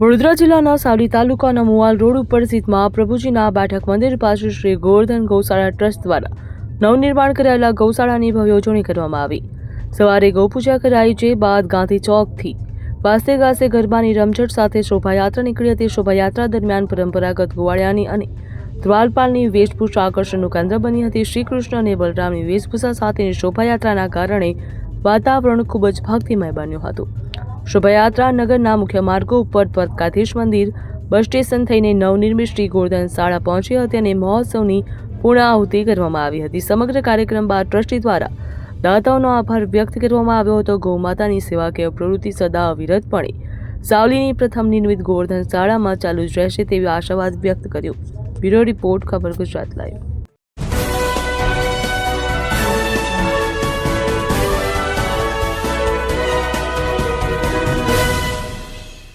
વડોદરા જિલ્લાના સાવલી તાલુકાના મુવાલ રોડ ઉપર સ્થિતમાં પ્રભુજીના બેઠક મંદિર પાસે શ્રી ગોવર્ધન ગૌશાળા ટ્રસ્ટ દ્વારા નવનિર્માણ કરાયેલા ગૌશાળાની ભવ્ય ઉજવણી કરવામાં આવી. સવારે ગૌપૂજા કરાઈ, જે બાદ ગાંધી ચોકથી વાસ્તે ગાસે ગરબાની રમઝટ સાથે શોભાયાત્રા નીકળી હતી. શોભાયાત્રા દરમિયાન પરંપરાગત ગોવાળિયાની અને દ્વારપાલની વેશભૂષા આકર્ષણનું કેન્દ્ર બની હતી. શ્રી કૃષ્ણ અને બલરામની વેશભૂષા સાથેની શોભાયાત્રાના કારણે વાતાવરણ ખૂબ જ ભક્તિમય બન્યું હતું. શોભાયાત્રા નગરના મુખ્ય માર્ગો ઉપર દ્વારકાધીશ મંદિર, બસ સ્ટેશન થઈને નવનિર્મિત શ્રી ગોર્ધન શાળા પહોંચી હતી અને મહોત્સવની પૂર્ણાહુતિ કરવામાં આવી હતી. સમગ્ર કાર્યક્રમ બાદ ટ્રસ્ટી દ્વારા દાતાઓનો આભાર વ્યક્ત કરવામાં આવ્યો હતો. ગૌમાતાની સેવાકીય પ્રવૃત્તિ સદા અવિરતપણે સાવલીની પ્રથમ નિર્મિત ગોવર્ધન શાળામાં ચાલુ જ રહેશે તેવી આશાવાદ વ્યક્ત કર્યો. બ્યુરો રિપોર્ટ, ખબર ગુજરાત લાઈવ.